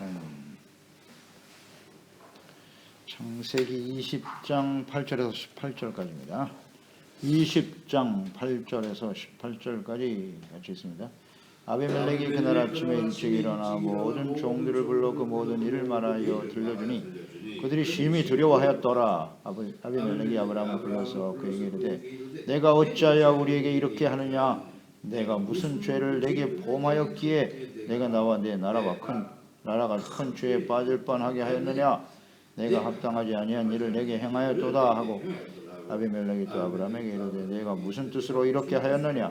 음. 창세기 20장 8절에서 18절까지입니다. 20장 8절에서 18절까지 같이 있습니다. 아비멜렉이 그날 아침에 일찍 일어나 모든 종들을 불러 그 모든 일을 말하여 들려주니 그들이 심히 두려워하였더라. 아비- 아비멜렉이 아브라함을 불러서 그에게 이르되 내가 어찌하여 우리에게 이렇게 하느냐 내가 무슨 죄를 내게 범하였기에 내가 나와 내 나라가 큰 나라가 큰 죄에 빠질 뻔하게 하였느냐? 내가 합당하지 아니한 일을 내게 행하였도다 하고 아비멜렉이 또 아브라함에게 이르되 내가 무슨 뜻으로 이렇게 하였느냐?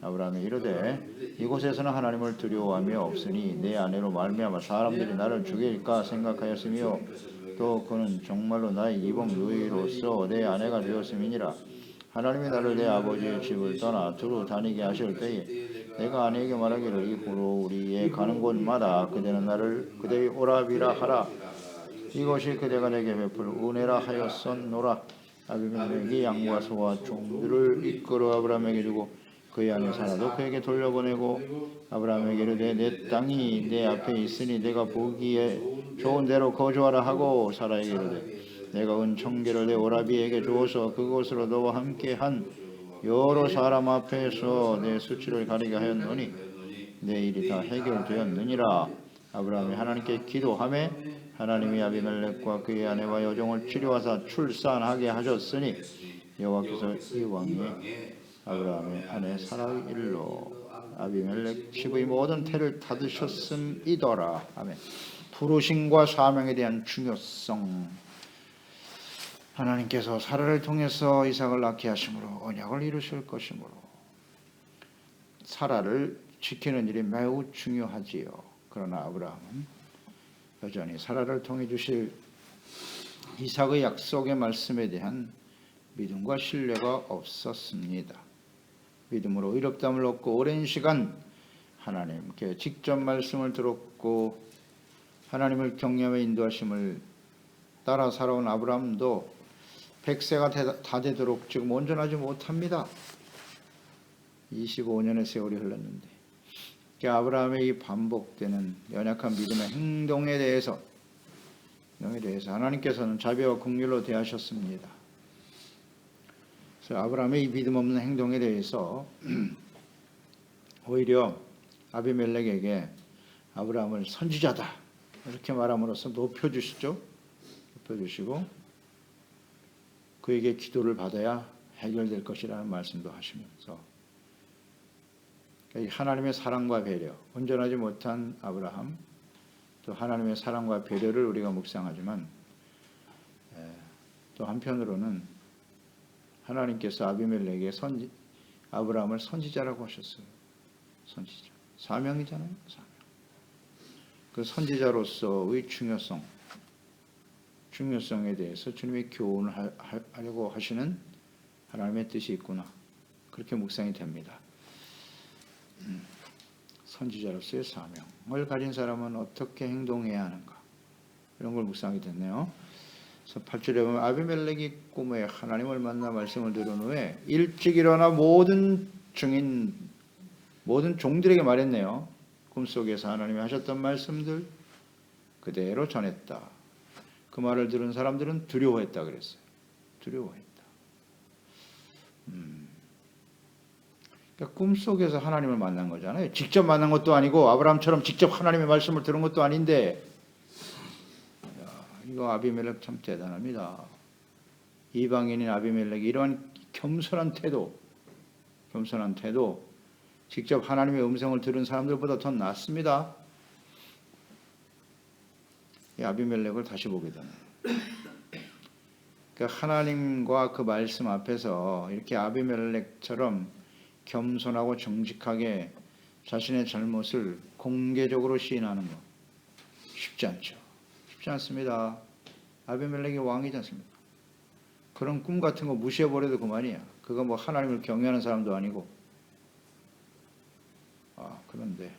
아브라함이 이르되 이곳에서는 하나님을 두려워함이 없으니 내 아내로 말미암아 사람들이 나를 죽일까 생각하였으며 또 그는 정말로 나의 이복 누이로서 내 아내가 되었음이니라. 하나님이 나를 내 아버지의 집을 떠나 두루 다니게 하실 때에 내가 아내에게 말하기를 이후로 우리의 가는 곳마다 그대는 나를 그대의 오라비라 하라. 이것이 그대가 내게 베풀 은혜라 하였었노라. 아비멜렉이 양과 소와 종들을 이끌어 아브라함에게 주고 그의 아내 사라도 그에게 돌려보내고 아브라함에게 이르되 내 땅이 내 앞에 있으니 내가 보기에 좋은 대로 거주하라 하고 사라에게 이르되 내가 은 청계를 내 오라비에게 주어서 그곳으로 너와 함께 한 여러 사람 앞에서 내 수치를 가리게 하였노니 내 일이 다 해결되었느니라. 아브라함이 하나님께 기도하매 하나님이 아비멜렉과 그의 아내와 여종을 치료하사 출산하게 하셨으니 여호와께서 이 왕의 아브라함의 아내 사라의 일로 아비멜렉 집의 모든 태를 닫으셨음이더라. 아멘. 부르심과 사명에 대한 중요성 하나님께서 사라를 통해서 이삭을 낳게 하심으로 언약을 이루실 것이므로 사라를 지키는 일이 매우 중요하지요. 그러나 아브라함은 여전히 사라를 통해 주실 이삭의 약속의 말씀에 대한 믿음과 신뢰가 없었습니다. 믿음으로 의롭담을 얻고 오랜 시간 하나님께 직접 말씀을 들었고 하나님을 경외하며 인도하심을 따라 살아온 아브라함도 100세가 다 되도록 지금 온전하지 못합니다. 25년의 세월이 흘렀는데 그 아브라함의 이 반복되는 연약한 믿음의 행동에 대해서 행동에 대해서 하나님께서는 자비와 긍휼로 대하셨습니다. 그래서 아브라함의 이 믿음 없는 행동에 대해서 오히려 아비멜렉에게 아브라함을 선지자다 이렇게 말함으로써 높여주시죠. 높여주시고 그에게 기도를 받아야 해결될 것이라는 말씀도 하시면서 이 하나님의 사랑과 배려, 온전하지 못한 아브라함, 또 하나님의 사랑과 배려를 우리가 묵상하지만 에, 또 한편으로는 하나님께서 아비멜렉에게 선지, 아브라함을 선지자라고 하셨어요. 선지자. 사명이잖아요. 사명. 그 선지자로서의 중요성, 중요성에 대해서 주님의 교훈을 하려고 하시는 하나님의 뜻이 있구나. 그렇게 묵상이 됩니다. 음, 선지자로서의 사명을 가진 사람은 어떻게 행동해야 하는가? 이런 걸 묵상이 됐네요. 그래서 8절에 보면 아비멜렉이 꿈에 하나님을 만나 말씀을 들은 후에 일찍 일어나 모든 증인 모든 종들에게 말했네요. 꿈속에서 하나님이 하셨던 말씀들 그대로 전했다. 그 말을 들은 사람들은 두려워했다 그랬어요. 두려워했다. 음. 그러니까 꿈속에서 하나님을 만난 거잖아요. 직접 만난 것도 아니고 아브라함처럼 직접 하나님의 말씀을 들은 것도 아닌데 야, 이거 아비멜렉 참 대단합니다. 이방인인 아비멜렉이 이러한 겸손한 태도, 겸손한 태도, 직접 하나님의 음성을 들은 사람들보다 더 낫습니다. 이 아비멜렉을 다시 보게 되네. 그러니까 하나님과 그 말씀 앞에서 이렇게 아비멜렉처럼 겸손하고 정직하게 자신의 잘못을 공개적으로 시인하는 거 쉽지 않죠. 쉽지 않습니다. 아비멜렉이 왕이지 않습니까? 그런 꿈 같은 거 무시해 버려도 그만이야. 그거 뭐 하나님을 경외하는 사람도 아니고. 아, 그런데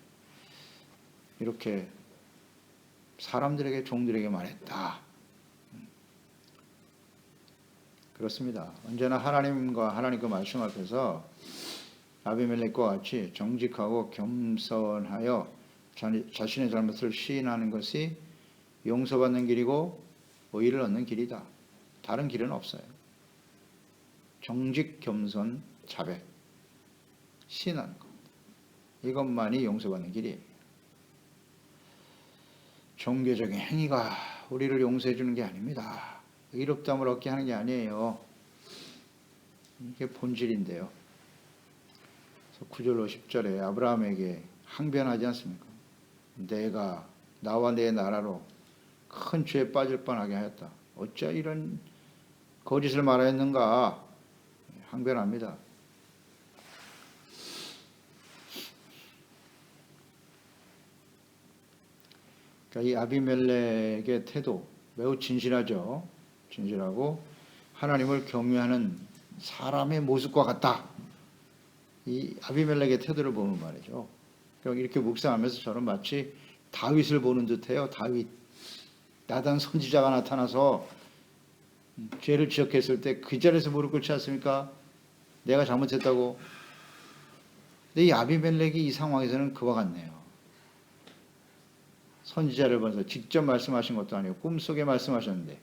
이렇게 사람들에게 종들에게 말했다. 음. 그렇습니다. 언제나 하나님과 하나님 그 말씀 앞에서 아비멜렉과 같이 정직하고 겸손하여 자, 자신의 잘못을 시인하는 것이 용서받는 길이고 의를 얻는 길이다. 다른 길은 없어요. 정직, 겸손, 자백, 것. 이것만이 용서받는 길이에요. 종교적인 행위가 우리를 용서해 주는 게 아닙니다. 의롭담을 얻게 하는 게 아니에요. 이게 본질인데요. 그래서 9절 10절에 아브라함에게 항변하지 않습니까? 내가 나와 내 나라로 큰 죄에 빠질 뻔하게 하였다. 어찌 이런 거짓을 말하였는가? 항변합니다. 그러니까 이 아비멜렉의 태도 매우 진실하죠. 진실하고 하나님을 경외하는 사람의 모습과 같다. 이 아비멜렉의 태도를 보면 말이죠. 그럼 이렇게 묵상하면서 저는 마치 다윗을 보는 듯해요. 다윗 나단 선지자가 나타나서 죄를 지적했을 때 그 자리에서 무릎 꿇지 않습니까? 내가 잘못했다고. 근데 이 아비멜렉이 이 상황에서는 그와 같네요. 선지자를 봐서 직접 말씀하신 것도 아니고 꿈속에 말씀하셨는데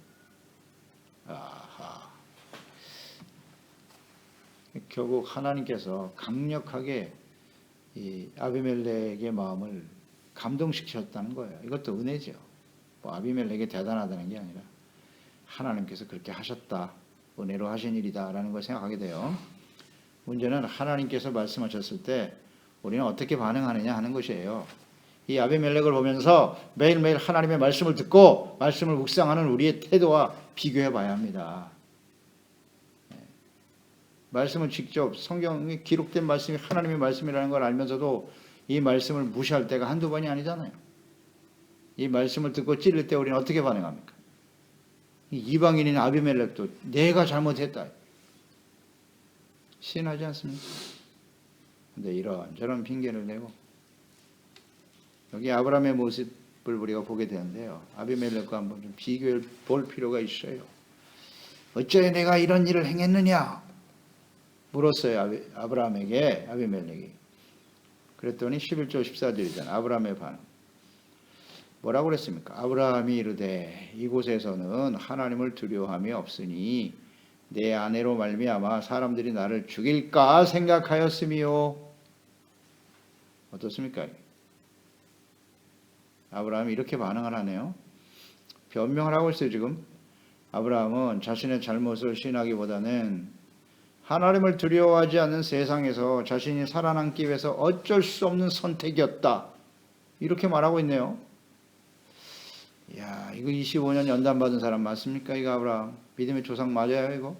아하 결국 하나님께서 강력하게 이 아비멜렉의 마음을 감동시키셨다는 거예요. 이것도 은혜죠. 뭐 아비멜렉이 대단하다는 게 아니라 하나님께서 그렇게 하셨다. 은혜로 하신 일이다라는 걸 생각하게 돼요. 문제는 하나님께서 말씀하셨을 때 우리는 어떻게 반응하느냐 하는 것이에요. 이 아비멜렉을 보면서 매일매일 하나님의 말씀을 듣고 말씀을 묵상하는 우리의 태도와 비교해 봐야 합니다. 네. 말씀을 직접 성경에 기록된 말씀이 하나님의 말씀이라는 걸 알면서도 이 말씀을 무시할 때가 한두 번이 아니잖아요. 이 말씀을 듣고 찔릴 때 우리는 어떻게 반응합니까? 이방인인 아비멜렉도 내가 잘못했다. 시인하지 않습니까? 근데 이런 저런 핑계를 내고 여기 아브라함의 모습을 우리가 보게 되는데요. 아비멜렉과 한번 좀 비교해 볼 필요가 있어요. 어째 내가 이런 일을 행했느냐? 물었어요. 아비, 아브라함에게 아비멜렉이. 그랬더니 11절 14절이잖아. 아브라함의 반응. 뭐라고 그랬습니까? 아브라함이 이르되 이곳에서는 하나님을 두려워함이 없으니 내 아내로 말미암아 사람들이 나를 죽일까 생각하였으미요. 어떻습니까? 아브라함이 이렇게 반응을 하네요. 변명을 하고 있어요, 지금. 아브라함은 자신의 잘못을 시인하기보다는 하나님을 두려워하지 않는 세상에서 자신이 살아남기 위해서 어쩔 수 없는 선택이었다. 이렇게 말하고 있네요. 야, 이거 25년 연단 받은 사람 맞습니까? 이거 아브라함. 믿음의 조상 맞아요, 이거?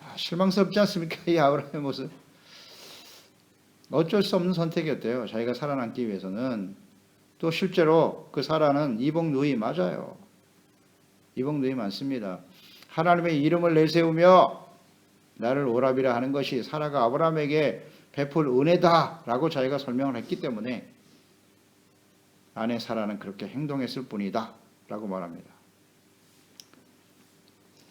아, 실망스럽지 않습니까? 이 아브라함의 모습. 어쩔 수 없는 선택이었대요. 자기가 살아남기 위해서는 또 실제로 그 사라는 이복 누이 맞아요. 이복 누이 많습니다. 하나님의 이름을 내세우며 나를 오랍이라 하는 것이 사라가 아브라함에게 베풀 은혜다라고 자기가 설명을 했기 때문에 아내 사라는 그렇게 행동했을 뿐이다라고 말합니다.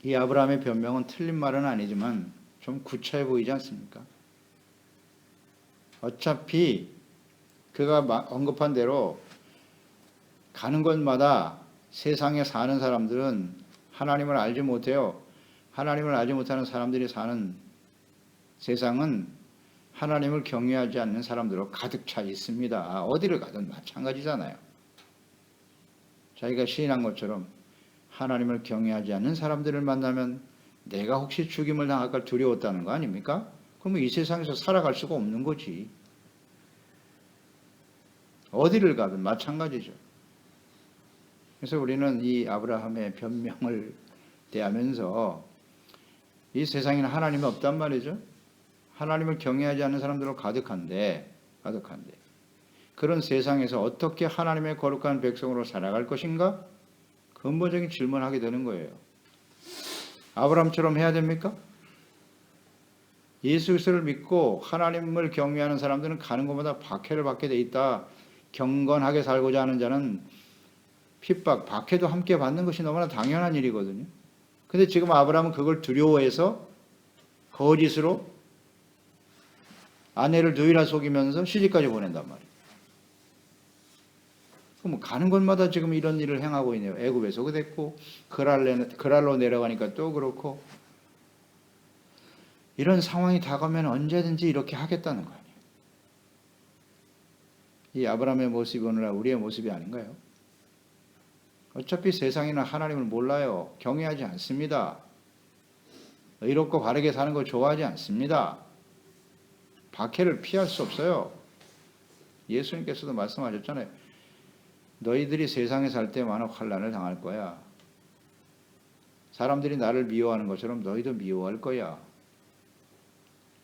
이 아브라함의 변명은 틀린 말은 아니지만 좀 구차해 보이지 않습니까? 어차피 그가 언급한 대로 가는 곳마다 세상에 사는 사람들은 하나님을 알지 못해요. 하나님을 알지 못하는 사람들이 사는 세상은 하나님을 경외하지 않는 사람들로 가득 차 있습니다. 어디를 가든 마찬가지잖아요. 자기가 시인한 것처럼 하나님을 경외하지 않는 사람들을 만나면 내가 혹시 죽임을 당할까 두려웠다는 거 아닙니까? 그러면 이 세상에서 살아갈 수가 없는 거지. 어디를 가든 마찬가지죠. 그래서 우리는 이 아브라함의 변명을 대하면서 이 세상에는 하나님이 없단 말이죠. 하나님을 경외하지 않는 사람들로 가득한데, 가득한데. 그런 세상에서 어떻게 하나님의 거룩한 백성으로 살아갈 것인가? 근본적인 질문하게 되는 거예요. 아브라함처럼 해야 됩니까? 예수 그리스도를 믿고 하나님을 경외하는 사람들은 가는 곳마다 박해를 받게 돼 있다. 경건하게 살고자 하는 자는 핍박, 박해도 함께 받는 것이 너무나 당연한 일이거든요. 근데 지금 아브라함은 그걸 두려워해서 거짓으로 아내를 누이라 속이면서 시집까지 보낸단 말이에요. 그럼 가는 곳마다 지금 이런 일을 행하고 있네요. 애굽에서 그랬고 그랄레 그랄로 내려가니까 또 그렇고 이런 상황이 다가오면 언제든지 이렇게 하겠다는 거 아니에요. 이 아브라함의 모습이 오늘날 우리의 모습이 아닌가요? 어차피 세상에는 하나님을 몰라요. 경외하지 않습니다. 의롭고 바르게 사는 걸 좋아하지 않습니다. 박해를 피할 수 없어요. 예수님께서도 말씀하셨잖아요. 너희들이 세상에 살 때 많은 환란을 당할 거야. 사람들이 나를 미워하는 것처럼 너희도 미워할 거야.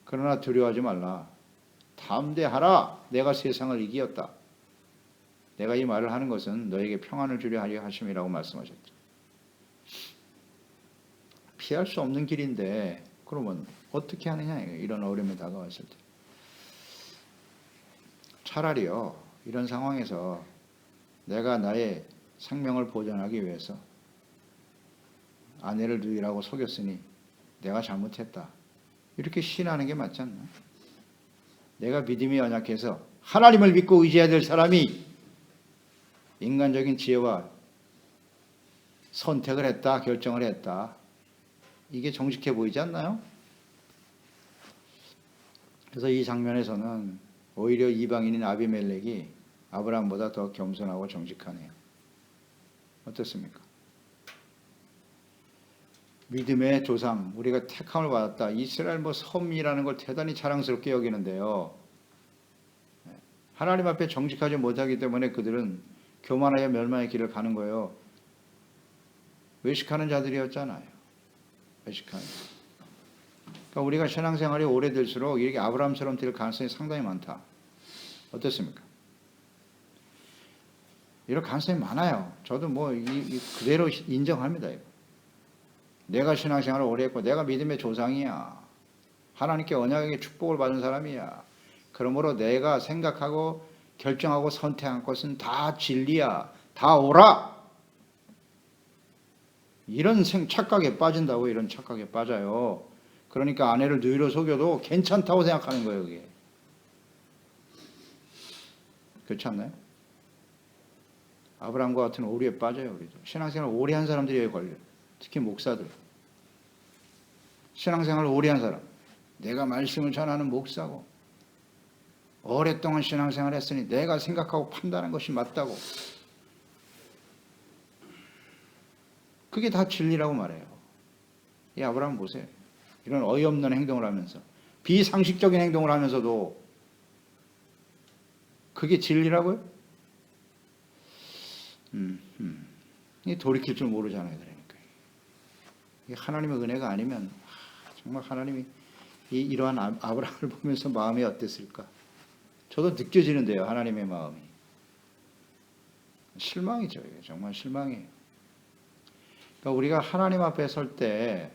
그러나 두려워하지 말라. 담대하라. 내가 세상을 이기었다. 내가 이 말을 하는 것은 너에게 평안을 주려 하심이라고 말씀하셨죠. 피할 수 없는 길인데 그러면 어떻게 하느냐 이런 어려움이 다가왔을 때 차라리요 이런 상황에서 내가 나의 생명을 보존하기 위해서 아내를 누이라고 속였으니 내가 잘못했다 이렇게 신하는 게 맞지 않나? 내가 믿음이 연약해서 하나님을 믿고 의지해야 될 사람이 인간적인 지혜와 선택을 했다, 결정을 했다. 이게 정직해 보이지 않나요? 그래서 이 장면에서는 오히려 이방인인 아비멜렉이 아브라함보다 더 겸손하고 정직하네요. 어떻습니까? 믿음의 조상, 우리가 택함을 받았다. 이스라엘 뭐 섬이라는 걸 대단히 자랑스럽게 여기는데요. 하나님 앞에 정직하지 못하기 때문에 그들은 교만하여 멸망의 길을 가는 거예요. 외식하는 자들이었잖아요. 외식하는. 그러니까 우리가 신앙생활이 오래될수록 이렇게 아브라함처럼 될 가능성이 상당히 많다. 어떻습니까? 이런 가능성이 많아요. 저도 뭐 이, 이 그대로 인정합니다. 이거. 내가 신앙생활을 오래 했고 내가 믿음의 조상이야. 하나님께 언약에게 축복을 받은 사람이야. 그러므로 내가 생각하고 결정하고 선택한 것은 다 진리야. 다 오라. 이런 생 착각에 빠진다고 이런 착각에 빠져요. 그러니까 아내를 누이로 속여도 괜찮다고 생각하는 거예요, 그게. 그렇지 않나요? 아브라함과 같은 오류에 빠져요, 우리도. 신앙생활 오래 한 사람들이 걸려요. 특히 목사들. 신앙생활 오래 한 사람. 내가 말씀을 전하는 목사고, 오랫동안 신앙생활 했으니 내가 생각하고 판단한 것이 맞다고. 그게 다 진리라고 말해요. 이 아브라함 보세요. 이런 어이없는 행동을 하면서 비상식적인 행동을 하면서도 그게 진리라고요? 음, 음. 이 돌이킬 줄 모르잖아요, 그러니까. 이게 하나님의 은혜가 아니면 정말 하나님이 이 이러한 아- 아브라함을 보면서 마음이 어땠을까? 저도 느껴지는데요, 하나님의 마음이. 실망이죠, 이게 정말 실망이에요. 그러니까 우리가 하나님 앞에 설 때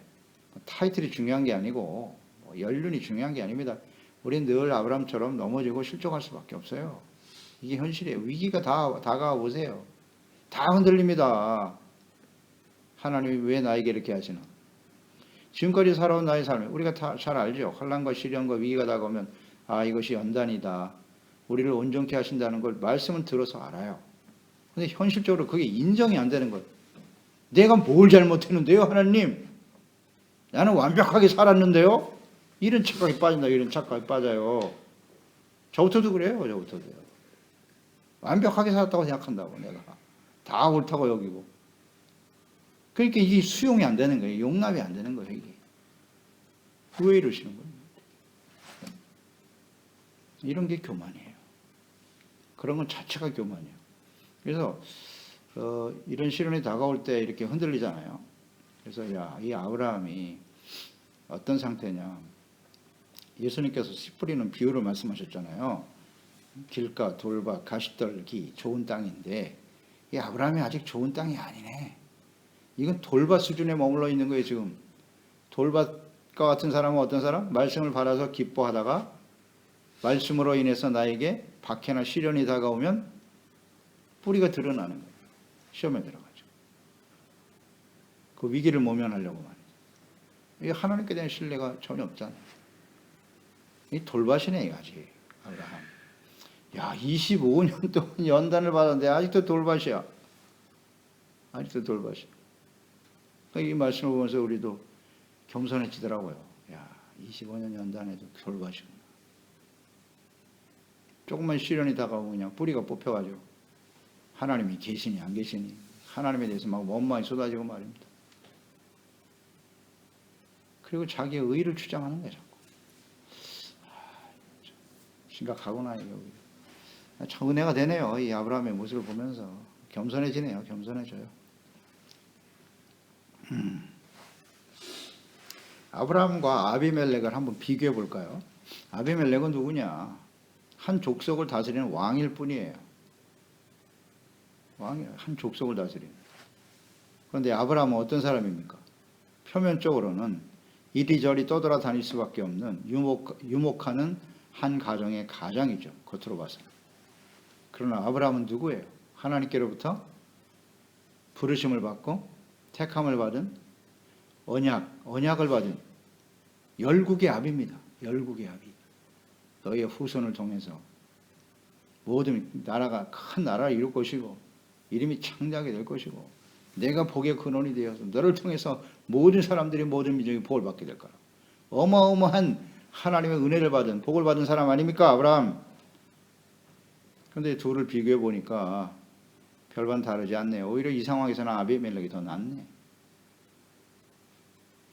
타이틀이 중요한 게 아니고 뭐 연륜이 중요한 게 아닙니다. 우리는 늘 아브라함처럼 넘어지고 실족할 수밖에 없어요. 이게 현실이에요. 위기가 다 다가와 보세요. 다 흔들립니다. 하나님이 왜 나에게 이렇게 하시나? 지금까지 살아온 나의 삶, 우리가 다 잘 알죠. 환란과 시련과 위기가 다가오면 아 이것이 연단이다. 우리를 온전케 하신다는 걸 말씀은 들어서 알아요. 근데 현실적으로 그게 인정이 안 되는 거예요. 내가 뭘 잘못했는데요, 하나님? 나는 완벽하게 살았는데요? 이런 착각에 빠진다, 이런 착각에 빠져요. 저부터도 그래요, 저부터도요. 완벽하게 살았다고 생각한다고, 내가. 다 옳다고 여기고. 그러니까 이게 수용이 안 되는 거예요. 용납이 안 되는 거예요, 이게. 왜 이러시는 거예요? 이런 게 교만이에요. 그런 건 자체가 교만이에요. 그래서 어, 이런 시련이 다가올 때 이렇게 흔들리잖아요. 그래서 야, 이 아브라함이 어떤 상태냐? 예수님께서 씨 뿌리는 비유를 말씀하셨잖아요. 길가, 돌밭, 가시떨기 좋은 땅인데 이 아브라함이 아직 좋은 땅이 아니네. 이건 돌밭 수준에 머물러 있는 거예요, 지금. 돌밭과 같은 사람은 어떤 사람? 말씀을 받아서 기뻐하다가 말씀으로 인해서 나에게 박해나 시련이 다가오면 뿌리가 드러나는 거예요. 시험에 들어가죠. 그 위기를 모면하려고 말이죠. 이 하나님께 대한 신뢰가 전혀 없잖아요. 이 돌밭이네, 아직. 아브라함. 야, 25년 동안 연단을 받았는데 아직도 돌밭이야. 아직도 돌밭이야. 그러니까 이 말씀을 보면서 우리도 겸손해지더라고요. 야, 25년 연단에도 돌밭이구나. 조금만 시련이 다가오면 그냥 뿌리가 뽑혀가지고 하나님이 계시니 안 계시니 하나님에 대해서 막 원망이 쏟아지고 말입니다. 그리고 자기의 의를 주장하는 거예요. 자꾸. 아, 참 심각하구나 이거. 참 은혜가 되네요. 이 아브라함의 모습을 보면서 겸손해지네요. 겸손해져요. 음. 아브라함과 아비멜렉을 한번 비교해 볼까요? 아비멜렉은 누구냐? 한 족속을 다스리는 왕일 뿐이에요. 왕이 한 족속을 다스리는. 그런데 아브라함은 어떤 사람입니까? 표면적으로는 이리저리 떠돌아 다닐 수밖에 없는 유목, 유목하는 한 가정의 가장이죠. 겉으로 봐서. 그러나 아브라함은 누구예요? 하나님께로부터 부르심을 받고 택함을 받은 언약, 언약을 받은 열국의 아비입니다. 열국의 아비. 너희의 후손을 통해서 모든 나라가 큰 나라를 이룰 것이고 이름이 창대하게 될 것이고 내가 복의 근원이 되어서 너를 통해서 모든 사람들이 모든 민족이 복을 받게 될 거라. 어마어마한 하나님의 은혜를 받은 복을 받은 사람 아닙니까 아브라함? 그런데 둘을 비교해 보니까 별반 다르지 않네요. 오히려 이 상황에서는 아비멜렉이 더 낫네.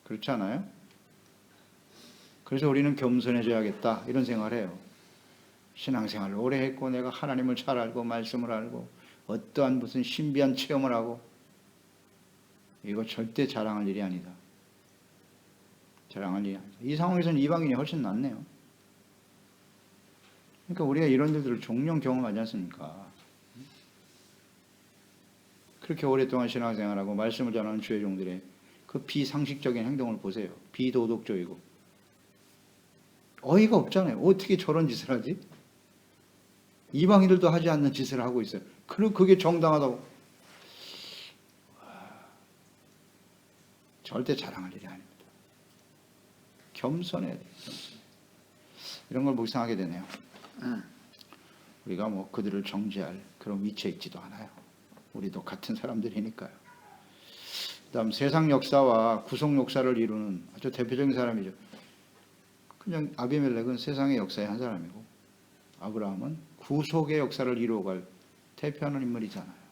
그렇지 않아요? 그래서 우리는 겸손해져야겠다 이런 생각을 해요. 신앙생활을 오래 했고 내가 하나님을 잘 알고 말씀을 알고 어떠한 무슨 신비한 체험을 하고 이거 절대 자랑할 일이 아니다. 자랑할 일이 아니다. 이 상황에서는 이방인이 훨씬 낫네요. 그러니까 우리가 이런 일들을 종종 경험하지 않습니까? 그렇게 오랫동안 신앙생활하고 말씀을 전하는 주의 종들의 그 비상식적인 행동을 보세요. 비도덕적이고 어이가 없잖아요. 어떻게 저런 짓을 하지? 이방인들도 하지 않는 짓을 하고 있어요. 그리고 그게 정당하다고. 절대 자랑할 일이 아닙니다. 겸손해야 돼요. 겸손해. 이런 걸 묵상하게 되네요. 우리가 뭐 그들을 정죄할 그런 위치에 있지도 않아요. 우리도 같은 사람들이니까요. 그다음 세상 역사와 구속 역사를 이루는 아주 대표적인 사람이죠. 그냥 아비멜렉은 세상의 역사의 한 사람이고 아브라함은 구속의 역사를 이루어갈 대표하는 인물이잖아요.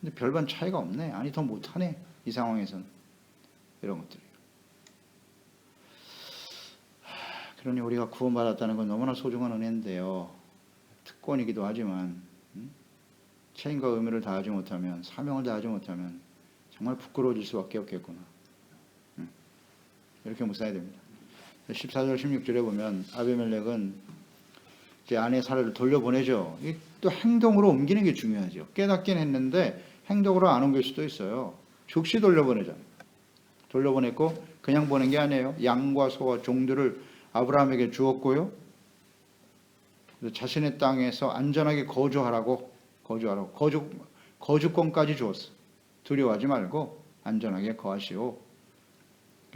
근데 별반 차이가 없네. 아니 더 못하네. 이 상황에서는 이런 것들이. 그러니 우리가 구원받았다는 건 너무나 소중한 은혜인데요. 특권이기도 하지만 음? 책임과 의무를 다하지 못하면 사명을 다하지 못하면 정말 부끄러워질 수밖에 없겠구나. 음? 이렇게 묵상해야 됩니다. 14절 16절에 보면 아비멜렉은 이제 아내 사라를 돌려보내죠. 이또 행동으로 옮기는 게 중요하죠. 깨닫긴 했는데 행동으로 안 옮길 수도 있어요. 즉시 돌려보내잖아요. 돌려보냈고 그냥 보낸 게 아니에요. 양과 소와 종들을 아브라함에게 주었고요. 자신의 땅에서 안전하게 거주하라고 거주하라고 거주 거주권까지 주었어. 두려워하지 말고 안전하게 거하시오.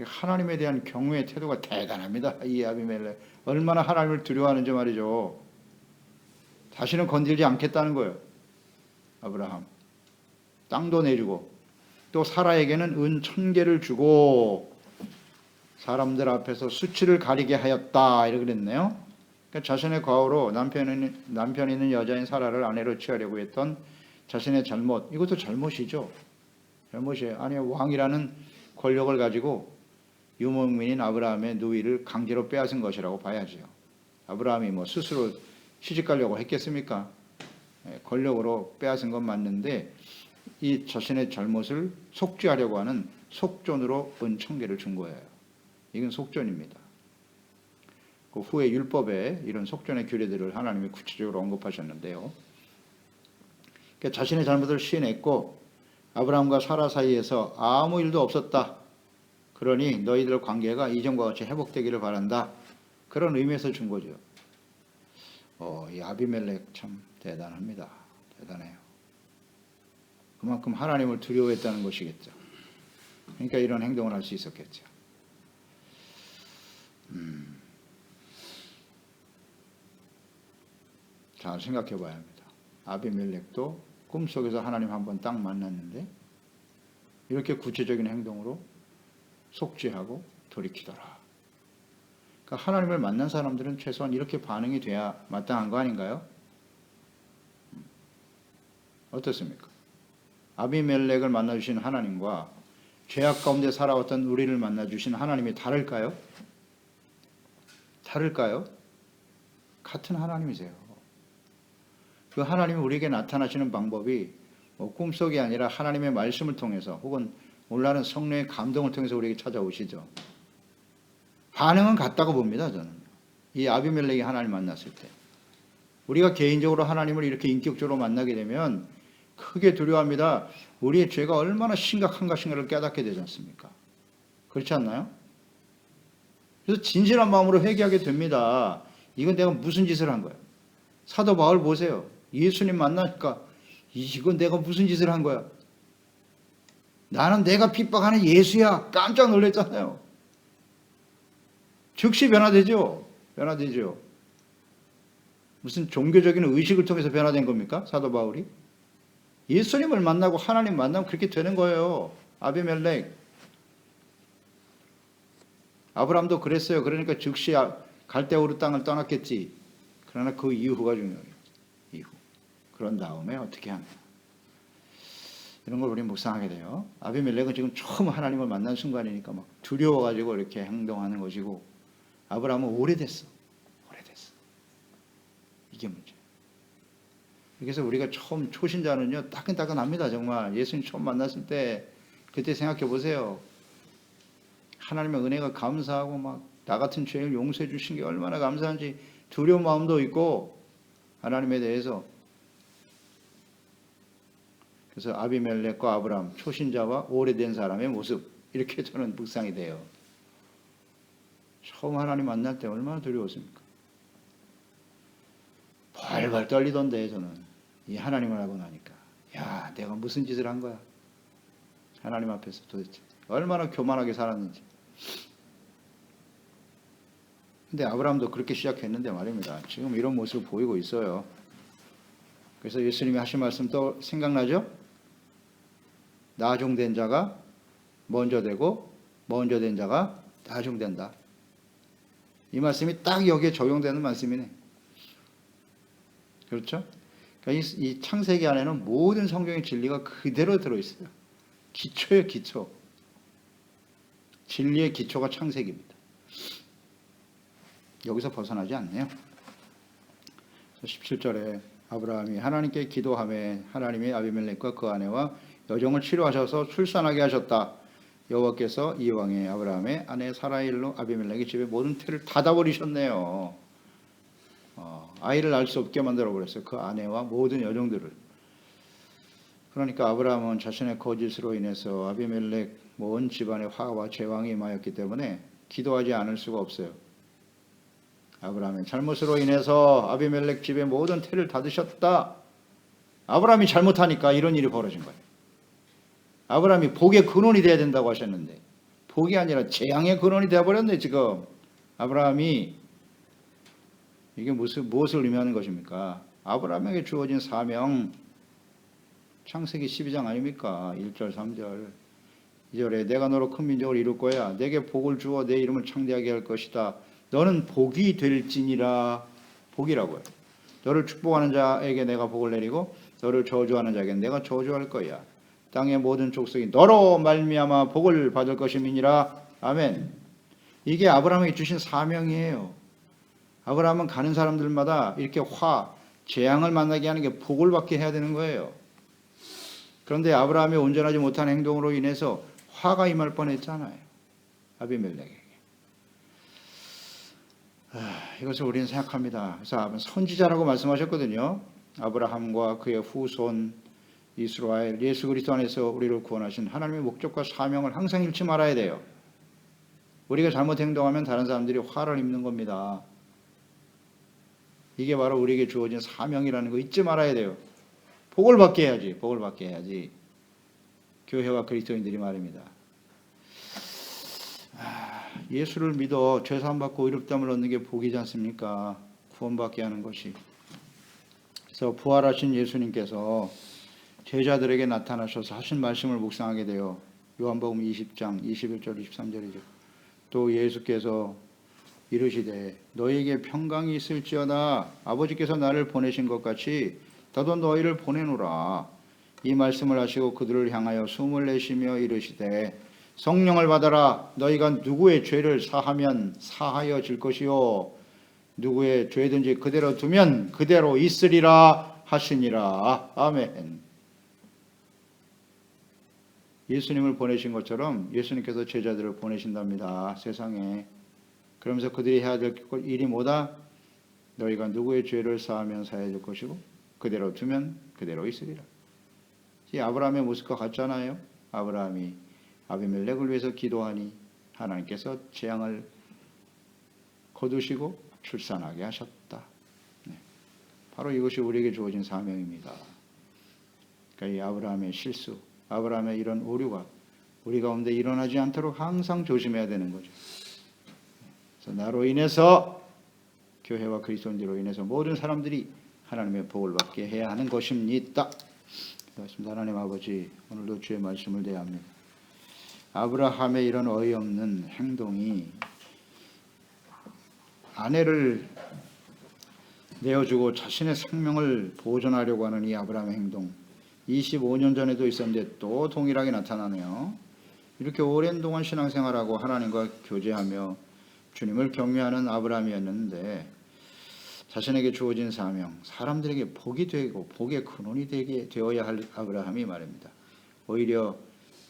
하나님에 대한 경외의 태도가 대단합니다. 이 아비멜렉 얼마나 하나님을 두려워하는지 말이죠. 다시는 건들지 않겠다는 거예요. 아브라함 땅도 내주고 또 사라에게는 은 천 개를 주고 사람들 앞에서 수치를 가리게 하였다 이렇게 그랬네요. 그러니까 자신의 과오로 남편은 남편 있는 여자인 사라를 아내로 취하려고 했던 자신의 잘못 이것도 잘못이죠. 잘못이에요. 아니 왕이라는 권력을 가지고 유목민인 아브라함의 누이를 강제로 빼앗은 것이라고 봐야지요. 아브라함이 뭐 스스로 시집 가려고 했겠습니까? 예, 권력으로 빼앗은 건 맞는데 이 자신의 잘못을 속죄하려고 하는 속전으로 은천개를 준 거예요. 이건 속전입니다. 그 후에 율법에 이런 속전의 규례들을 하나님이 구체적으로 언급하셨는데요. 그러니까 자신의 잘못을 시인했고 아브라함과 사라 사이에서 아무 일도 없었다. 그러니 너희들 관계가 이전과 같이 회복되기를 바란다. 그런 의미에서 준 거죠. 어, 이 아비멜렉 참 대단합니다. 대단해요. 그만큼 하나님을 두려워했다는 것이겠죠. 그러니까 이런 행동을 할 수 있었겠죠. 음. 잘 생각해 봐야 합니다. 아비멜렉도 꿈속에서 하나님 한 번 딱 만났는데 이렇게 구체적인 행동으로 속죄하고 돌이키더라. 그러니까 하나님을 만난 사람들은 최소한 이렇게 반응이 돼야 마땅한 거 아닌가요? 음. 어떻습니까? 아비멜렉을 만나주신 하나님과 죄악 가운데 살아왔던 우리를 만나주신 하나님이 다를까요? 다를까요? 같은 하나님이세요. 그 하나님이 우리에게 나타나시는 방법이 뭐 꿈속이 아니라 하나님의 말씀을 통해서 혹은 올라는 성령의 감동을 통해서 우리에게 찾아오시죠. 반응은 같다고 봅니다, 저는. 이 아비멜렉이 하나님 만났을 때. 우리가 개인적으로 하나님을 이렇게 인격적으로 만나게 되면 크게 두려워합니다. 우리의 죄가 얼마나 심각한 것인가를 깨닫게 되지 않습니까? 그렇지 않나요? 그래서 진실한 마음으로 회개하게 됩니다. 이건 내가 무슨 짓을 한 거야? 사도 바울 보세요. 예수님 만나니까 이건 내가 무슨 짓을 한 거야? 나는 내가 핍박하는 예수야. 깜짝 놀랐잖아요. 즉시 변화되죠. 변화되죠. 무슨 종교적인 의식을 통해서 변화된 겁니까? 사도 바울이? 예수님을 만나고 하나님 만나면 그렇게 되는 거예요. 아비멜렉. 아브람도 그랬어요. 그러니까 즉시 갈대우르 땅을 떠났겠지. 그러나 그 이후가 중요해요. 이후. 그런 다음에 어떻게 하냐. 이런 걸 우리 묵상하게 돼요. 아비멜렉은 지금 처음 하나님을 만난 순간이니까 막 두려워가지고 이렇게 행동하는 것이고 아브라함은 오래됐어. 오래됐어. 이게 문제. 그래서 우리가 처음 초신자는요 따끈따끈합니다 정말 예수님 처음 만났을 때 그때 생각해 보세요 하나님의 은혜가 감사하고 막 나 같은 죄를 용서해 주신 게 얼마나 감사한지 두려운 마음도 있고 하나님에 대해서 그래서 아비멜렉과 아브람 초신자와 오래된 사람의 모습 이렇게 저는 묵상이 돼요. 처음 하나님 만날 때 얼마나 두려웠습니까? 벌벌 떨리던데 저는 이 하나님을 하고 나니까 야 내가 무슨 짓을 한 거야? 하나님 앞에서 도대체 얼마나 교만하게 살았는지. 근데 아브라함도 그렇게 시작했는데 말입니다. 지금 이런 모습을 보이고 있어요. 그래서 예수님이 하신 말씀 또 생각나죠? 나중된 자가 먼저 되고 먼저 된 자가 나중된다. 이 말씀이 딱 여기에 적용되는 말씀이네. 그렇죠? 그러니까 이, 이 창세기 안에는 모든 성경의 진리가 그대로 들어있어요. 기초예요, 기초. 진리의 기초가 창세기입니다. 여기서 벗어나지 않네요. 17절에 아브라함이 하나님께 기도함에 하나님이 아비멜렉과 그 아내와 여종을 치료하셔서 출산하게 하셨다. 여호와께서 이왕의 아브라함의 아내 사라일로 아비멜렉의 집에 모든 태를 닫아버리셨네요. 어, 아이를 낳을 수 없게 만들어 버렸어요. 그 아내와 모든 여종들을. 그러니까 아브라함은 자신의 거짓으로 인해서 아비멜렉 온 집안의 화와 재앙이 임하였기 때문에 기도하지 않을 수가 없어요. 아브라함의 잘못으로 인해서 아비멜렉 집의 모든 태를 닫으셨다. 아브라함이 잘못하니까 이런 일이 벌어진 거예요. 아브라함이 복의 근원이 돼야 된다고 하셨는데 복이 아니라 재앙의 근원이 되어 버렸네 지금. 아브라함이 이게 무슨 무엇을 의미하는 것입니까? 아브라함에게 주어진 사명 창세기 12장 아닙니까? 1절 3절 2절에 내가 너로 큰 민족을 이룰 거야. 내게 복을 주어 내 이름을 창대하게 할 것이다. 너는 복이 될지니라 복이라고요. 너를 축복하는 자에게 내가 복을 내리고 너를 저주하는 자에게 내가 저주할 거야. 땅의 모든 족속이 너로 말미암아 복을 받을 것임이니라. 아멘. 이게 아브라함에게 주신 사명이에요. 아브라함은 가는 사람들마다 이렇게 화, 재앙을 만나게 하는 게 복을 받게 해야 되는 거예요. 그런데 아브라함이 온전하지 못한 행동으로 인해서 화가 임할 뻔했잖아요. 아비멜렉에게. 아, 이것을 우리는 생각합니다. 그래서 선지자라고 말씀하셨거든요. 아브라함과 그의 후손 이스라엘 예수 그리스도 안에서 우리를 구원하신 하나님의 목적과 사명을 항상 잃지 말아야 돼요. 우리가 잘못 행동하면 다른 사람들이 화를 입는 겁니다. 이게 바로 우리에게 주어진 사명이라는 거 잊지 말아야 돼요. 복을 받게 해야지. 복을 받게 해야지. 교회와 그리스도인들이 말입니다. 아, 예수를 믿어 죄사함 받고 의롭다함을 얻는 게 복이지 않습니까? 구원받게 하는 것이. 그래서 부활하신 예수님께서 제자들에게 나타나셔서 하신 말씀을 묵상하게 돼요. 요한복음 20장 21절 23절이죠. 또 예수께서 이르시되 너에게 평강이 있을지어다. 아버지께서 나를 보내신 것 같이 나도 너희를 보내노라. 이 말씀을 하시고 그들을 향하여 숨을 내쉬며 이르시되 성령을 받아라. 너희가 누구의 죄를 사하면 사하여 질 것이요? 누구의 죄든지 그대로 두면 그대로 있으리라 하시니라. 아멘 예수님을 보내신 것처럼 예수님께서 제자들을 보내신답니다 세상에 그러면서 그들이 해야 될 일이 뭐다? 너희가 누구의 죄를 사하면 사해야 될 것이고 그대로 두면 그대로 있으리라. 이 아브라함의 모습과 같잖아요. 아브라함이 아비멜렉을 위해서 기도하니 하나님께서 재앙을 거두시고 출산하게 하셨다. 네. 바로 이것이 우리에게 주어진 사명입니다. 그러니까 이 아브라함의 실수, 아브라함의 이런 오류가 우리 가운데 일어나지 않도록 항상 조심해야 되는 거죠. 그래서 나로 인해서 교회와 그리스도인들로 인해서 모든 사람들이 하나님의 복을 받게 해야 하는 것입니다. 그렇습니다. 하나님 아버지 오늘도 주의 말씀을 대합니다. 아브라함의 이런 어이없는 행동이 아내를 내어주고 자신의 생명을 보존하려고 하는 이 아브라함의 행동 25년 전에도 있었는데 또 동일하게 나타나네요. 이렇게 오랜 동안 신앙생활하고 하나님과 교제하며 주님을 경외하는 아브라함이었는데 자신에게 주어진 사명, 사람들에게 복이 되고 복의 근원이 되게 되어야 할 아브라함이 말입니다. 오히려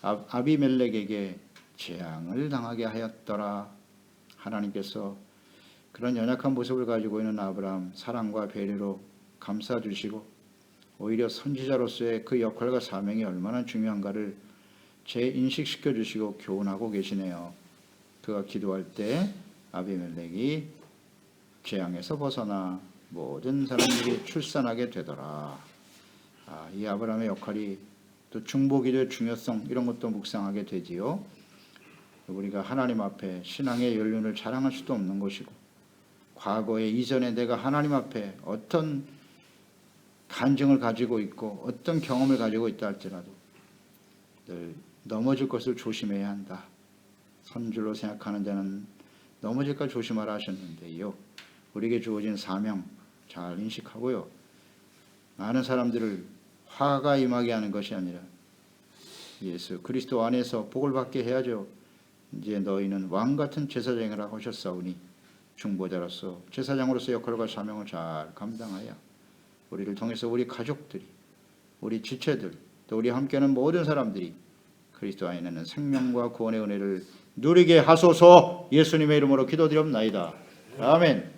아- 아비멜렉에게 재앙을 당하게 하였더라. 하나님께서 그런 연약한 모습을 가지고 있는 아브라함 사랑과 배려로 감싸 주시고 오히려 선지자로서의 그 역할과 사명이 얼마나 중요한가를 재인식시켜 주시고 교훈하고 계시네요. 그가 기도할 때 아비멜렉이 재앙에서 벗어나 모든 사람들이 출산하게 되더라. 아, 이 아브라함의 역할이 또 중보기도의 중요성 이런 것도 묵상하게 되지요. 우리가 하나님 앞에 신앙의 연륜을 자랑할 수도 없는 것이고 과거에 이전에 내가 하나님 앞에 어떤 간증을 가지고 있고 어떤 경험을 가지고 있다 할지라도 늘 넘어질 것을 조심해야 한다. 선줄로 생각하는 자는 넘어질까 조심하라 하셨는데요. 우리에게 주어진 사명 잘 인식하고요. 많은 사람들을 화가 임하게 하는 것이 아니라 예수 그리스도 안에서 복을 받게 해야죠. 이제 너희는 왕 같은 제사장이라 하셨사오니 중보자로서 제사장으로서 역할과 사명을 잘 감당하여 우리를 통해서 우리 가족들이 우리 지체들 또 우리 함께하는 모든 사람들이 그리스도 안에는 생명과 구원의 은혜를 누리게 하소서 예수님의 이름으로 기도드립나이다. 아멘.